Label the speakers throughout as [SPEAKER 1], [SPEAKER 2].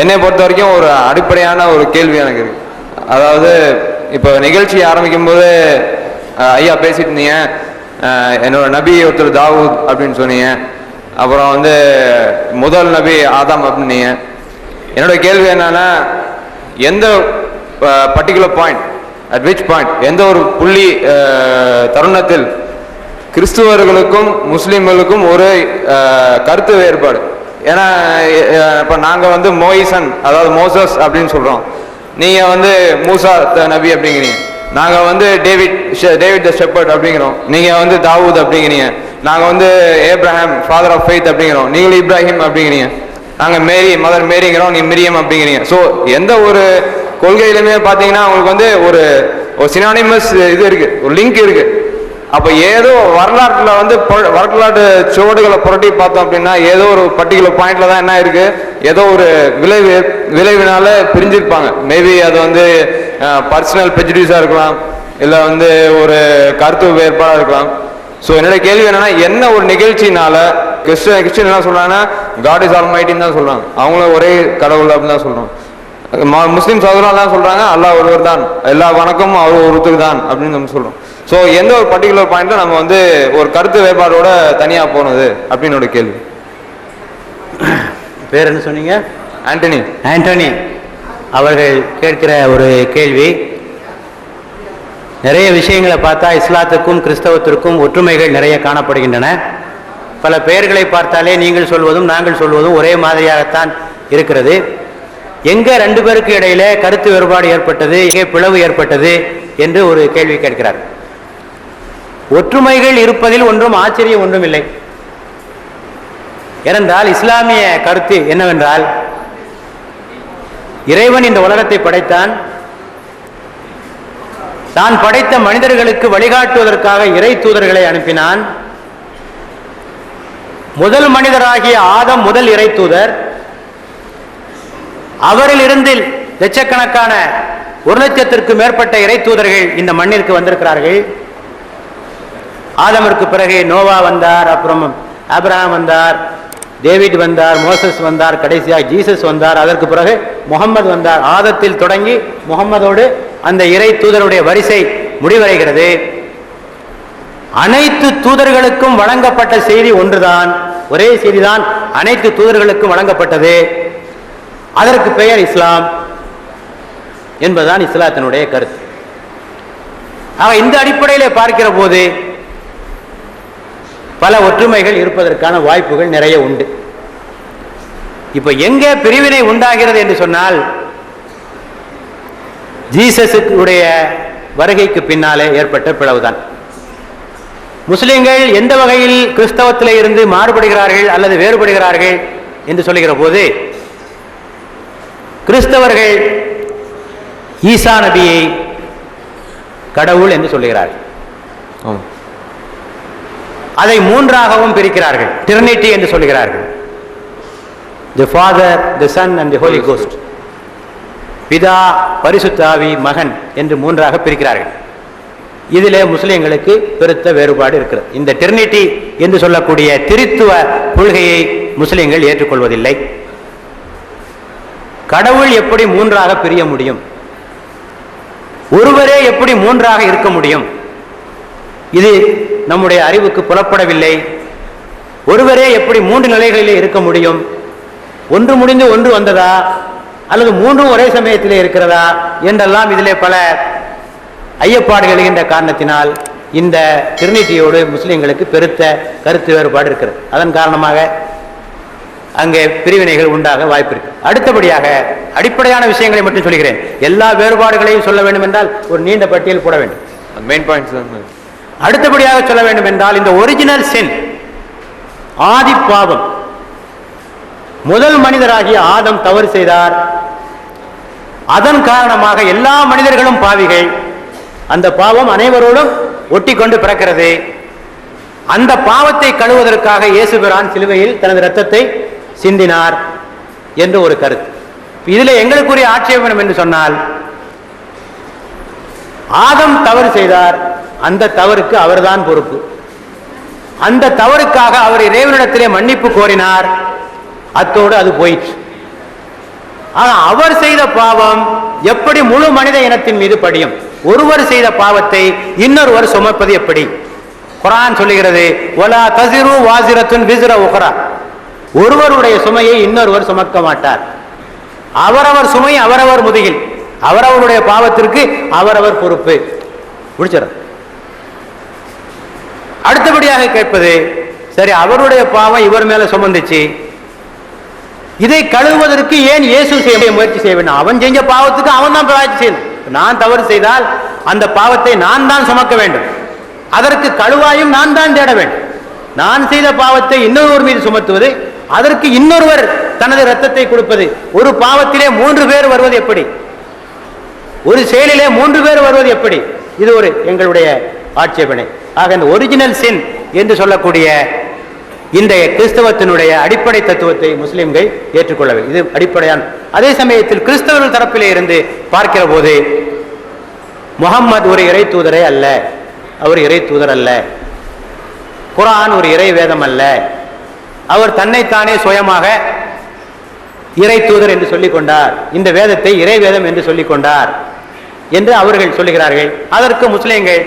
[SPEAKER 1] என்னை பொறுத்த வரைக்கும் ஒரு அடிப்படையான ஒரு கேள்வி எனக்கு இருக்கு. அதாவது இப்போ நிகழ்ச்சி ஆரம்பிக்கும் போது ஐயா பேசிட்டு இருந்தீங்க என்னோட நபி ஒருத்தர் தாவூத் அப்படின்னு சொன்னீங்க. அப்புறம் வந்து முதல் நபி ஆதாம் அப்படின்னீங்க. என்னோட கேள்வி என்னன்னா எந்த particular point at which point எந்த ஒரு புள்ளி தருணத்தில் கிறிஸ்துவர்களுக்கும் முஸ்லீம்களுக்கும் ஒரு கருத்து வேறுபாடு? ஏன்னா இப்போ நாங்கள் வந்து மோயிசன் அதாவது மோசஸ் அப்படின்னு சொல்கிறோம் நீங்கள் வந்து மூசா த- நபி அப்படிங்கிறீங்க. நாங்கள் வந்து டேவிட் டேவிட் த ஷெப்பர்ட் அப்படிங்கிறோம். நீங்கள் வந்து தாவூத் அப்படிங்கிறீங்க. நாங்கள் வந்து ஏப்ரஹாம் ஃபாதர் ஆஃப் ஃபெய்த் அப்படிங்கிறோம். நீங்களும் இப்ராஹிம் அப்படிங்கிறீங்க. நாங்கள் மேரி மதர் மேரிங்கிறோம் நீ மிரியம் அப்படிங்கிறீங்க. ஸோ எந்த ஒரு கொள்கையிலுமே பார்த்தீங்கன்னா உங்களுக்கு வந்து ஒரு ஒரு சினானிமஸ் இது இருக்குது ஒரு லிங்க் இருக்குது அப்போ ஏதோ வரலாற்றில் வந்து வரலாற்று சுவடுகளை புரட்டி பார்த்தோம் அப்படின்னா ஏதோ ஒரு பர்டிகுலர் பாயிண்ட்ல தான் என்ன இருக்கு? ஏதோ ஒரு விளைவு விளைவினால பிரிஞ்சிருப்பாங்க. மேபி அது வந்து பர்சனல் பெஜிடியூஸா இருக்கலாம். இல்லை வந்து ஒரு கருத்து வேறுபாடாக இருக்கலாம். ஸோ என்னோட கேள்வி என்னன்னா என்ன ஒரு நிகழ்ச்சினால கிறிஸ்டியன் கிறிஸ்டின் என்ன சொல்றாங்கன்னா காட் இஸ் ஆல் மைட்டின்னு தான் சொல்றாங்க. அவங்களும் ஒரே கடவுள் அப்படின்னு தான் சொல்றாங்க முஸ்லீம் முஸ்லிம் தான் சொல்றாங்க அல்லாஹ் ஒருவர் தான். எல்லா வணக்கமும் அவர் ஒருத்தர் தான் அப்படின்னு நம்ம சொல்றோம். ஸோ எந்த ஒரு பர்டிகுலர் பாயிண்ட்ல நம்ம வந்து ஒரு கருத்து வேறுபாடோட தனியா போனது அப்படின்னு ஒரு கேள்வி.
[SPEAKER 2] பேர் என்ன சொன்னீங்க?
[SPEAKER 1] ஆண்டனி
[SPEAKER 2] ஆண்டனி அவர்கள் கேட்கிற ஒரு கேள்வி. நிறைய விஷயங்களை பார்த்தா இஸ்லாத்துக்கும் கிறிஸ்தவத்திற்கும் ஒற்றுமைகள் நிறைய காணப்படுகின்றன. பல பெயர்களை பார்த்தாலே நீங்கள் சொல்வதும் நாங்கள் சொல்வதும் ஒரே மாதிரியாகத்தான் இருக்கிறது. எங்க ரெண்டு பேருக்கு இடையில கருத்து வேறுபாடு ஏற்பட்டது எங்கே பிளவு ஏற்பட்டது என்று ஒரு கேள்வி கேட்கிறார். ஒற்றுமைகள் இருப்பதில் ஒன்றும் ஆச்சரியம் ஒன்றும் இல்லை ஏனென்றால் இஸ்லாமிய கருத்து என்னவென்றால் இறைவன் இந்த உலகத்தை படைத்தான். தான் படைத்த மனிதர்களுக்கு வழிகாட்டுவதற்காக இறை தூதர்களை அனுப்பினான். முதல் மனிதராகிய ஆதம் முதல் இறை தூதர். அவரிலிருந்து லட்சக்கணக்கான ஒரு லட்சத்திற்கு மேற்பட்ட இறை தூதர்கள் இந்த மண்ணிற்கு வந்திருக்கிறார்கள். ஆதமருக்கு பிறகு நோவா வந்தார் அப்புறம் ஆபிரகாம் வந்தார் டேவிட் வந்தார் மோசஸ் வந்தார் கடைசியாக ஜீசஸ் வந்தார். அதற்கு பிறகு முகம்மது வந்தார். ஆதத்தில் தொடங்கி முகம்மதோடு அந்த இறை தூதருடைய வரிசை முடிவடைகிறது. அனைத்து தூதர்களுக்கும் வழங்கப்பட்ட செய்தி ஒன்றுதான். ஒரே செய்திதான் அனைத்து தூதர்களுக்கும் வழங்கப்பட்டது. அதற்கு பெயர் இஸ்லாம் என்பதுதான் இஸ்லாத்தினுடைய கருத்து. ஆக இந்த அடிப்படையிலே பார்க்கிற போது பல ஒற்றுமைகள் இருப்பதற்கான வாய்ப்புகள் நிறைய உண்டு. இப்ப எங்கே பிரிவினை உண்டாகிறது என்று சொன்னால் ஜீசஸுடைய வருகைக்கு பின்னாலே ஏற்பட்ட பிளவுதான். முஸ்லிம்கள் எந்த வகையில் கிறிஸ்தவத்தில் இருந்து மாறுபடுகிறார்கள் அல்லது வேறுபடுகிறார்கள் என்று சொல்லுகிற போது கிறிஸ்தவர்கள் ஈசா நபியை கடவுள் என்று சொல்லுகிறார்கள். அதை மூன்றாகவும் பிரிக்கிறார்கள். டிரினிட்டி என்று சொல்கிறார்கள். The Father the Son and the Holy Ghost பிதா பரிசுத்தாவி மகன் என்று மூன்றாக பிரிக்கிறார்கள். இதிலே முஸ்லிம்களுக்கு பெருத்த வேறுபாடு இருக்கிறது. இந்த டிரினிட்டி என்று சொல்லக்கூடிய திரித்துவ கொள்கையை முஸ்லிம்கள் ஏற்றுக்கொள்வதில்லை. கடவுள் எப்படி மூன்றாக பிரிய முடியும்? ஒருவரே எப்படி மூன்றாக இருக்க முடியும்? இது நம்முடைய அறிவுக்கு புலப்படவில்லை. ஒருவரே எப்படி மூன்று நிலைகளிலே இருக்க முடியும்? ஒன்று முடிந்து ஒன்று வந்ததா? அல்லது மூன்றும் ஒரே சமயத்திலே இருக்கிறதா? என்றெல்லாம் இதிலே பல ஐயப்பாடுகள் எழுகின்ற காரணத்தினால் இந்த திருநீட்டியோடு முஸ்லீம்களுக்கு பெருத்த கருத்து வேறுபாடு இருக்கிறது. அதன் காரணமாக அங்கே பிரிவினைகள் உண்டாக வாய்ப்பு இருக்கு. அடுத்தபடியாக அடிப்படையான விஷயங்களை மட்டும் சொல்கிறேன். எல்லா வேறுபாடுகளையும் சொல்ல வேண்டும் என்றால் ஒரு நீண்ட பட்டியல் போட வேண்டும்.
[SPEAKER 1] மெயின் பாயிண்ட்ஸ் தான்
[SPEAKER 2] அடுத்தபடியாக சொல்ல வேண்டும் என்றால் இந்த ஒரிஜினல் சென் ஆதி பாவம். முதல் மனிதராகிய ஆதம் தவறு செய்தார். அதன் காரணமாக எல்லா மனிதர்களும் பாவிகள். அந்த பாவம் அனைவரோடும் ஒட்டி கொண்டு பிறக்கிறது. அந்த பாவத்தை கழுவதற்காக இயேசுபிரான் சிலுவையில் தனது இரத்தத்தை சிந்தினார் என்று ஒரு கருத்து. இதில் எங்களுக்குரிய ஆட்சேபனம் என்று சொன்னால் ஆதம் தவறு செய்தார். அந்த தவறுக்கு அவர்தான் பொறுப்பு. அந்த தவறுக்காக அவர் இறைவனிடத்திலே மன்னிப்பு கோரினார். அத்தோடு அது போயிற்று. ஆனால் அவர் செய்த பாவம் எப்படி முழு மனித இனத்தின் மீது படியும்? ஒருவர் செய்த பாவத்தை இன்னொருவர் சுமப்பது எப்படி? குரான் சொல்லுகிறது ஒலா தசிரு வாசிரத்துன் விசிற உகரா. ஒருவருடைய சுமையை இன்னொருவர் சுமக்க மாட்டார். அவரவர் சுமை அவரவர் முதுகில். அவரவருடைய பாவத்திற்கு அவரவர் பொறுப்பு. முடிச்சிடும் அடுத்தபடியாக கேட்பது சரி அவருடைய பாவம் இவர் மேல சுமந்துச்சு. இதை கழுவுவதற்கு ஏன் இயேசு செய்ய முயற்சி செய்ய வேண்டும்? அவன் செஞ்ச பாவத்துக்கு அவன் தான் பிராய்ச்சி செய்யணும். நான் தவறு செய்தால் அந்த பாவத்தை நான் தான் சுமக்க வேண்டும். அதற்கு கழுவாயும் நான் தான் தேட வேண்டும். நான் செய்த பாவத்தை இன்னொருவர் மீது சுமத்துவது அதற்கு இன்னொருவர் தனது ரத்தத்தை கொடுப்பது. ஒரு பாவத்திலே மூன்று பேர் வருவது எப்படி? ஒரு செயலிலே மூன்று பேர் வருவது எப்படி? இது ஒரு எங்களுடைய ஆட்சேபனை. ஆக இந்த ஒரிஜினல் சின் என்று சொல்லக்கூடிய இந்த கிறிஸ்தவத்தினுடைய அடிப்படை தத்துவத்தை முஸ்லிம்கள் ஏற்றுக்கொள்ளவில்லை. இது அடிப்படையான. அதே சமயத்தில் கிறிஸ்தவர்கள் தரப்பிலே இருந்து பார்க்கிற போது முகம்மது ஒரு இறை தூதரே அல்ல அவர் இறை தூதர் அல்ல குரான் ஒரு இறை வேதம் அல்ல அவர் தன்னைத்தானே சுயமாக இறை தூதர் என்று சொல்லிக் கொண்டார் இந்த வேதத்தை இறை வேதம் என்று சொல்லிக் கொண்டார் என்று அவர்கள் சொல்லுகிறார்கள். அதற்கு முஸ்லிம்கள்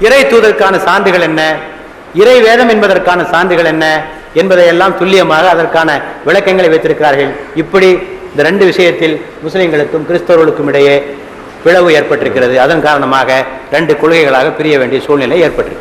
[SPEAKER 2] இறை தூதருக்கான சான்றுகள் என்ன? இறை வேதம் என்பதற்கான சான்றுகள் என்ன? என்பதையெல்லாம் துல்லியமாக அதற்கான விளக்கங்களை வைத்திருக்கிறார்கள். இப்படி இந்த ரெண்டு விஷயத்தில் முஸ்லிம்களுக்கும் கிறிஸ்தவர்களுக்கும் இடையே பிளவு ஏற்பட்டிருக்கிறது. அதன் காரணமாக ரெண்டு கொள்கைகளாக பிரிய வேண்டிய சூழ்நிலை ஏற்பட்டிருக்கு.